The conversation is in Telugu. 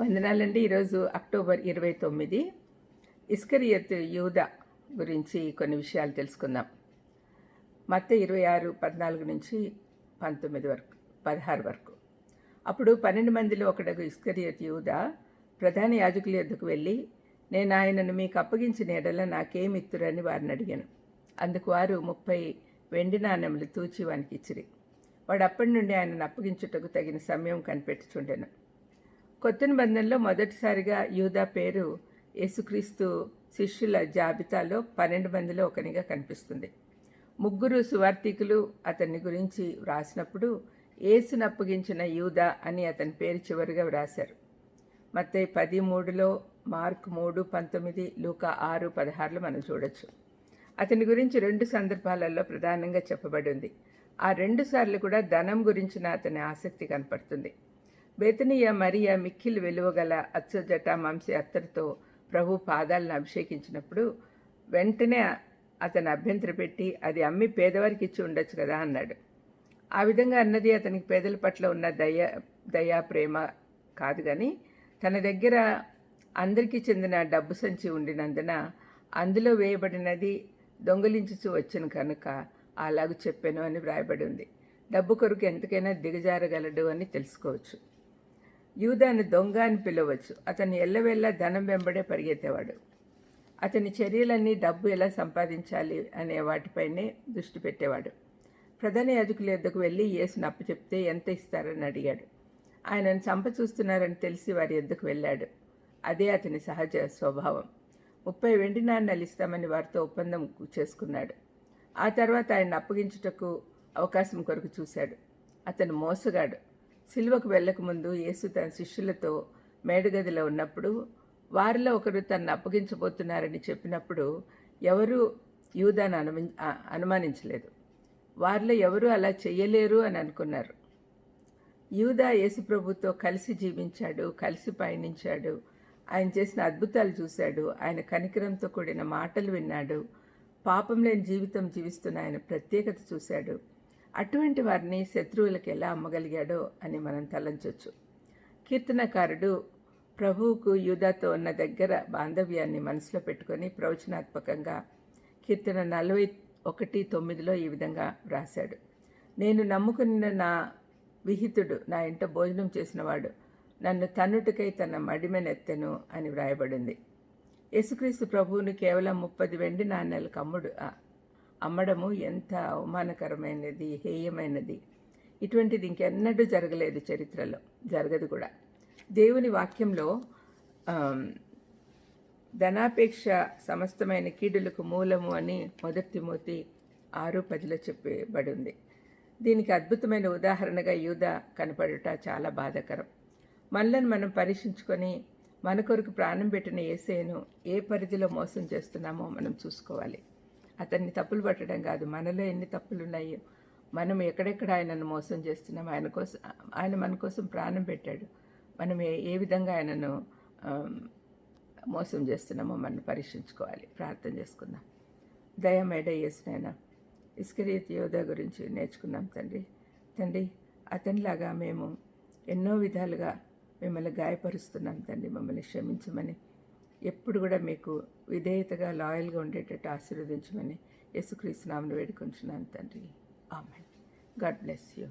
వందనాలండి. ఈరోజు అక్టోబర్ ఇరవై తొమ్మిది. ఇస్కరియత్ యూద గురించి కొన్ని విషయాలు తెలుసుకుందాం. మత్త ఇరవై ఆరు పద్నాలుగు నుంచి పంతొమ్మిది వరకు పదహారు వరకు. అప్పుడు పన్నెండు మందిలో ఒకడకు ఇస్కరియత్ యూద ప్రధాన యాజకుల యొద్దకు వెళ్ళి నేను ఆయనను మీకు అప్పగించిన ఎడల నాకేమిత్తురని వారిని అడిగాను. అందుకు వారు ముప్పై వెండి నాణ్యములు తూచి వానికి ఇచ్చిరి. వాడు అప్పటి నుండి ఆయనను అప్పగించుటకు తగిన సమయం కనిపెట్టుచుండెను. కొత్త నిబంధనలో మొదటిసారిగా యూదా పేరు యేసుక్రీస్తు శిష్యుల జాబితాలో పన్నెండు మందిలో ఒకనిగా కనిపిస్తుంది. ముగ్గురు సువార్థికులు అతన్ని గురించి వ్రాసినప్పుడు ఏసును అప్పగించిన యూదా అని అతని పేరు చివరిగా వ్రాశారు. మత్తయి పది మూడులో మార్క్ మూడు పంతొమ్మిది లూక ఆరు పదహారులో మనం చూడొచ్చు. అతని గురించి రెండు సందర్భాలలో ప్రధానంగా చెప్పబడింది. ఆ రెండు సార్లు కూడా ధనం గురించిన అతని ఆసక్తి కనపడుతుంది. బేతనీయ మరియ మిక్కిల్ వెలువగల అచ్చజట మాంసి అత్తరితో ప్రభు పాదాలను అభిషేకించినప్పుడు వెంటనే అతను అభ్యంతర పెట్టి అది అమ్మి పేదవారికి ఇచ్చి ఉండొచ్చు కదా అన్నాడు. ఆ విధంగా అన్నది అతనికి పేదల పట్ల ఉన్న దయ దయా ప్రేమ కాదు కానీ తన దగ్గర అందరికీ చెందిన డబ్బు సంచి ఉండినందున అందులో వేయబడినది దొంగలించుచు వచ్చను కనుక అలాగూ చెప్పాను అని వ్రాయబడి ఉంది. డబ్బు కొరకు ఎంతకైనా దిగజారగలడు అని తెలుసుకోవచ్చు. యూదాను దొంగ అని పిలవచ్చు. అతను ఎల్లవెల్ల ధనం వెంబడే పరిగెత్తేవాడు. అతని చర్యలన్నీ డబ్బు ఎలా సంపాదించాలి అనే వాటిపైనే దృష్టి పెట్టేవాడు. ప్రధాన యాజకుల యొద్దకు వెళ్ళి యేసును అప్పు చెప్తే ఎంత ఇస్తారని అడిగాడు. ఆయనను చంప చూస్తున్నారని తెలిసి వారి యొద్దకు వెళ్ళాడు. అదే అతని సహజ స్వభావం. ముప్పై వెండి నాణ్యాలు ఇస్తామని వారితో ఒప్పందం చేసుకున్నాడు. ఆ తర్వాత ఆయన అప్పగించుటకు అవకాశం కొరకు చూశాడు. అతను మోసగాడు. సిలువకు వెళ్ళకముందు యేసు తన శిష్యులతో మేడగదిలో ఉన్నప్పుడు వారిలో ఒకరు తనను అప్పగించబోతున్నారని చెప్పినప్పుడు ఎవరు యూదాను అనుమ అనుమానించలేదు. వారిలో ఎవరూ అలా చెయ్యలేరు అని అనుకున్నారు. యూదా యేసుప్రభుతో కలిసి జీవించాడు కలిసి పయనించాడు. ఆయన చేసిన అద్భుతాలు చూశాడు. ఆయన కనికరంతో కూడిన మాటలు విన్నాడు. పాపం లేని జీవితం జీవిస్తున్న ఆయన ప్రత్యేకత చూశాడు. అటువంటి వారిని శత్రువులకు ఎలా అమ్మగలిగాడో అని మనం తలంచొచ్చు. కీర్తనకారుడు ప్రభువుకు యూదాతో ఉన్న దగ్గర బాంధవ్యాన్ని మనసులో పెట్టుకొని ప్రవచనాత్మకంగా కీర్తన నలభై ఒకటి తొమ్మిదిలో ఈ విధంగా వ్రాశాడు. నేను నమ్ముకున్న నా విహితుడు నా ఇంట భోజనం చేసినవాడు నన్ను తన్నుటికై తన మడిమెనెత్తెను అని వ్రాయబడింది. యేసుక్రీస్తు ప్రభువును కేవలం ముప్పది వెండి నాణ్యాలకు అమ్ముడు అమ్మడము ఎంత అవమానకరమైనది హేయమైనది. ఇటువంటిది ఇంకెన్నడూ జరగలేదు చరిత్రలో. జరగదు కూడా. దేవుని వాక్యంలో ధనాపేక్ష సమస్తమైన కీడులకు మూలము అని మొదటి మోతి ఆరు పదిలో చెప్పబడి ఉంది దీనికి అద్భుతమైన ఉదాహరణగా యూద కనపడుట చాలా బాధాకరం. మనలను మనం పరీక్షించుకొని మన కొరకు ప్రాణం పెట్టిన ఏసేను ఏ పరిధిలో మోసం చేస్తున్నామో మనం చూసుకోవాలి. అతన్ని తప్పులు పట్టడం కాదు. మనలో ఎన్ని తప్పులు ఉన్నాయో మనం ఎక్కడెక్కడ ఆయనను మోసం చేస్తున్నాం ఆయన కోసం ఆయన మన కోసం ప్రాణం పెట్టాడు. మనం ఏ ఏ విధంగా ఆయనను మోసం చేస్తున్నామో మనం పరీక్షించుకోవాలి. ప్రార్థన చేసుకుందాం. దయమేడ చేసిన ఇస్కరీత్ యోధ గురించి నేర్చుకున్నాం తండ్రి. తండ్రి అతనిలాగా మేము ఎన్నో విధాలుగా మిమ్మల్ని గాయపరుస్తున్నాం తండ్రి. మమ్మల్ని క్షమించమని ఎప్పుడు కూడా మీకు విధేయతగా లాయల్గా ఉండేటట్టు ఆశీర్వదించమని యేసుక్రీస్తు నామను వేడుకొంచున్నాను తండ్రి. ఆమె గాడ్ బ్లెస్ యూ.